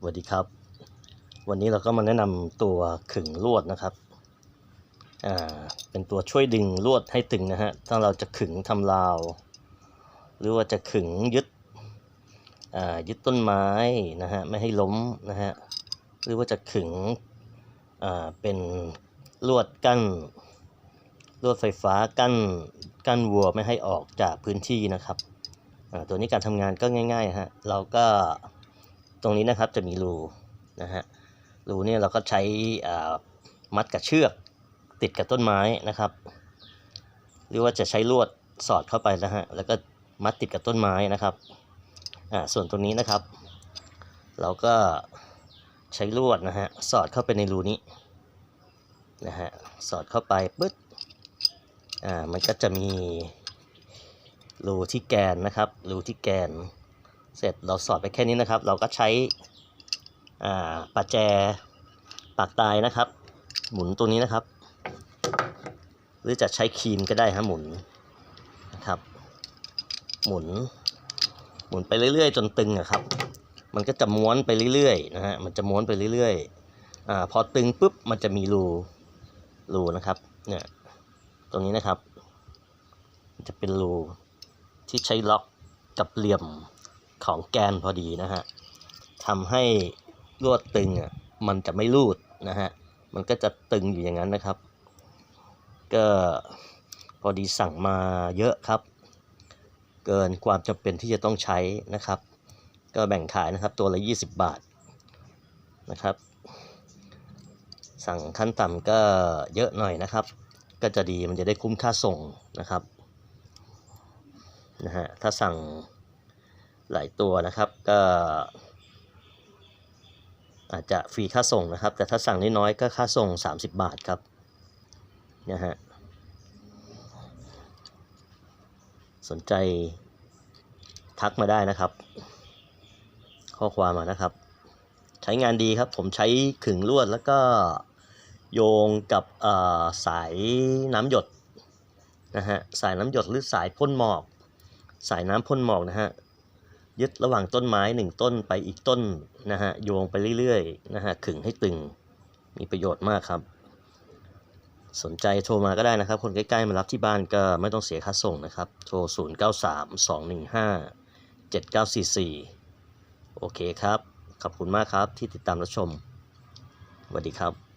สวัสดีครับ วันนี้เราก็มาแนะนำตัวขึงลวดนะครับอ่าเป็นตัวช่วยดึงลวดให้ตึงนะฮะถ้าเราจะขึงทำราว หรือว่าจะขึงยึดอ่ายึดต้นไม้นะฮะไม่ให้ล้มนะฮะหรือว่าจะขึงอ่าเป็นลวดกั้นลวดไฟฟ้ากั้นกั้นวัวไม่ให้ออกจากพื้นที่นะครับอ่าตัวนี้การทำงานก็ง่ายๆฮะเราก็ ตรงนี้นะครับจะมีรูนะฮะรูเนี่ยเราก็ใช้อ่ามัดกับเชือกติดกับต้นไม้นะครับ หรือว่าจะใช้ลวดสอดเข้าไปนะฮะแล้วก็มัดติดกับต้นไม้นะครับอ่าส่วนตรงนี้นะครับ เราก็ใช้ลวดนะฮะสอดเข้าไปในรูนี้นะฮะสอดเข้าไปปึ๊ดอ่ามันก็จะมีรูที่แกนนะครับรูที่แกน เสร็จเราสอดไปแค่นี้นะครับ เราก็ใช้ประแจปากตายนะครับ หมุนตัวนี้นะครับ หรือจะใช้ครีมก็ได้ฮะหมุนนะครับ หมุน หมุนไปเรื่อยๆ จนตึงอะครับ มันก็จะม้วนไปเรื่อยๆนะฮะมันจะม้วนไปเรื่อยๆอ่าพอตึงปุ๊บมันจะมีรูรูนะครับเนี่ยตรงนี้นะครับ จะเป็นรูที่ใช้ล็อกกับเหลี่ยม ของแกนพอดีนะฮะทำให้ลวดตึงอะมันจะไม่รูดนะฮะ มันก็จะตึงอยู่อย่างนั้นนะครับ ก็พอดีสั่งมาเยอะครับ เกินความจำเป็นที่จะต้องใช้นะครับ ก็แบ่งขายนะครับตัวละ 20 บาทนะครับ สั่งขั้นต่ำก็เยอะหน่อยนะครับ ก็จะดีมันจะได้คุ้มค่าส่งนะครับนะฮะถ้าสั่ง หลายตัวนะครับก็อาจจะฟรีค่าส่งนะครับ แต่ถ้าสั่งน้อยๆก็ค่าส่ง 30 บาทครับนะฮะสนใจทักมาได้นะครับ ข้อความมานะครับ ใช้งานดีครับผมใช้ขึงลวดแล้วก็โยงกับสายน้ำหยดนะฮะสายน้ำหยดหรือสายพ่นหมอก สายน้ำพ่นหมอกนะฮะ ยึดระหว่างต้นไม้หนึ่งต้นไปอีกต้นนะฮะโยงไปเรื่อยๆนะฮะขึงให้ตึงมีประโยชน์มากครับ สนใจโทรมาก็ได้นะครับ คนใกล้ๆมารับที่บ้านก็ไม่ต้องเสียค่าส่งนะครับ โทร 0 9 3 2 1 5 7 9 4 4 โอเคครับ ขอบคุณมากครับที่ติดตามรับชมสวัสดีครับ